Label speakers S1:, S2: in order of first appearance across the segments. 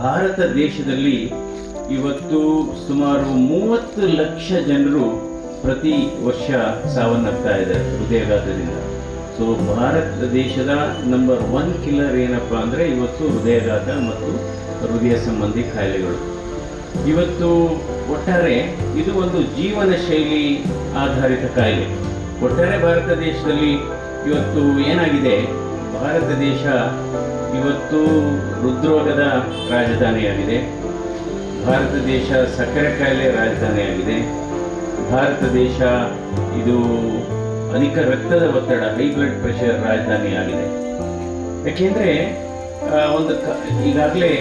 S1: ಭಾರತ ದೇಶದಲ್ಲಿ ಇವತ್ತು ಸುಮಾರು ಮೂವತ್ತು ಲಕ್ಷ ಜನರು ಪ್ರತಿ ವರ್ಷ ಸಾವನ್ನಪ್ತಾ ಇದ್ದಾರೆ ಹೃದಯಾಘಾತದಿಂದ. ಸೊ ಭಾರತ ದೇಶದ ನಂಬರ್ ಒನ್ ಕಿಲ್ಲರ್ ಏನಪ್ಪ ಅಂದರೆ ಇವತ್ತು ಹೃದಯಾಘಾತ ಮತ್ತು ಹೃದಯ ಸಂಬಂಧಿ ಕಾಯಿಲೆಗಳು ಇವತ್ತು ಒಟ್ಟಾರೆ ಇದು ಒಂದು ಜೀವನ ಶೈಲಿ ಆಧಾರಿತ ಕಾಯಿಲೆ ಒಟ್ಟಾರೆ ಭಾರತ ದೇಶದಲ್ಲಿ ಇವತ್ತು ಏನಾಗಿದೆ? ಭಾರತ ದೇಶ ಇವತ್ತು ಹೃದ್ರೋಗದ ರಾಜಧಾನಿಯಾಗಿದೆ. ಭಾರತ ದೇಶ ಸಕ್ಕರೆ ಕಾಯಿಲೆ ರಾಜಧಾನಿಯಾಗಿದೆ. ಭಾರತ ದೇಶ ಇದು ಅಧಿಕ ರಕ್ತದ ಒತ್ತಡ ಹೈ ಬ್ಲಡ್ ಪ್ರೆಷರ್ ರಾಜಧಾನಿಯಾಗಿದೆ. ಯಾಕೆಂದರೆ ಒಂದು ಈಗಾಗಲೇ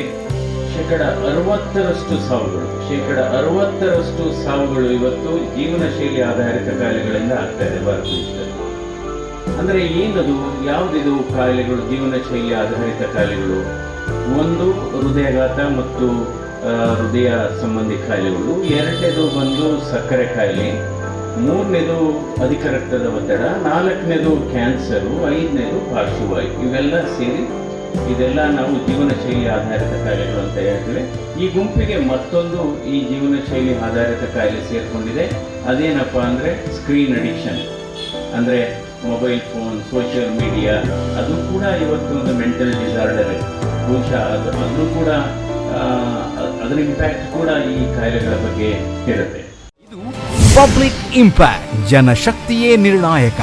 S1: ಶೇಕಡ ಅರವತ್ತರಷ್ಟು ಸಾವುಗಳು, ಶೇಕಡ ಅರವತ್ತರಷ್ಟು ಸಾವುಗಳು ಇವತ್ತು ಜೀವನ ಶೈಲಿ ಆಧಾರಿತ ಕಾಯಿಲೆಗಳಿಂದ ಆಗ್ತಾ ಇದೆ ಭಾರತ ದೇಶದಲ್ಲಿ. ಅಂದರೆ ಏನದು? ಯಾವುದಿದು ಕಾಯಿಲೆಗಳು? ಜೀವನ ಶೈಲಿ ಆಧಾರಿತ ಕಾಯಿಲೆಗಳು. ಒಂದು ಹೃದಯಾಘಾತ ಮತ್ತು ಹೃದಯ ಸಂಬಂಧಿ ಕಾಯಿಲೆಗಳು. ಎರಡನೇದು ಬಂದು ಸಕ್ಕರೆ ಕಾಯಿಲೆ. ಮೂರನೇದು ಅಧಿಕ ರಕ್ತದ ಒತ್ತಡ. ನಾಲ್ಕನೇದು ಕ್ಯಾನ್ಸರು. ಐದನೇದು ಪಾರ್ಶ್ವವಾಯು. ಇವೆಲ್ಲ ಸೇರಿ ಇದೆಲ್ಲ ನಾವು ಜೀವನ ಶೈಲಿ ಆಧಾರಿತ ಕಾಯಿಲೆಗಳು ಅಂತ ಹೇಳ್ತೇವೆ. ಈ ಗುಂಪಿಗೆ ಮತ್ತೊಂದು ಈ ಜೀವನ ಶೈಲಿ ಆಧಾರಿತ ಕಾಯಿಲೆ ಸೇರಿಕೊಂಡಿದೆ. ಅದೇನಪ್ಪ ಅಂದರೆ ಸ್ಕ್ರೀನ್ ಅಡಿಕ್ಷನ್ ಅಂದರೆ ಮೊಬೈಲ್ ಫೋನ್ ಸೋಷಿಯಲ್ ಮೀಡಿಯಾ ಅದು ಕೂಡ ಇವತ್ತು ಒಂದು ಮೆಂಟಲ್ ಡಿಸಾರ್ಡರ್ ಬಹುಶಃ ಅದು ಅದು ಕೂಡ ಅದರ ಇಂಪ್ಯಾಕ್ಟ್ ಕೂಡ ಈ ಕಾಯಿಲೆಗಳ ಬಗ್ಗೆ ಇರುತ್ತೆ
S2: ಪಬ್ಲಿಕ್ ಇಂಪ್ಯಾಕ್ಟ್ ಜನಶಕ್ತಿಯೇ ನಿರ್ಣಾಯಕ.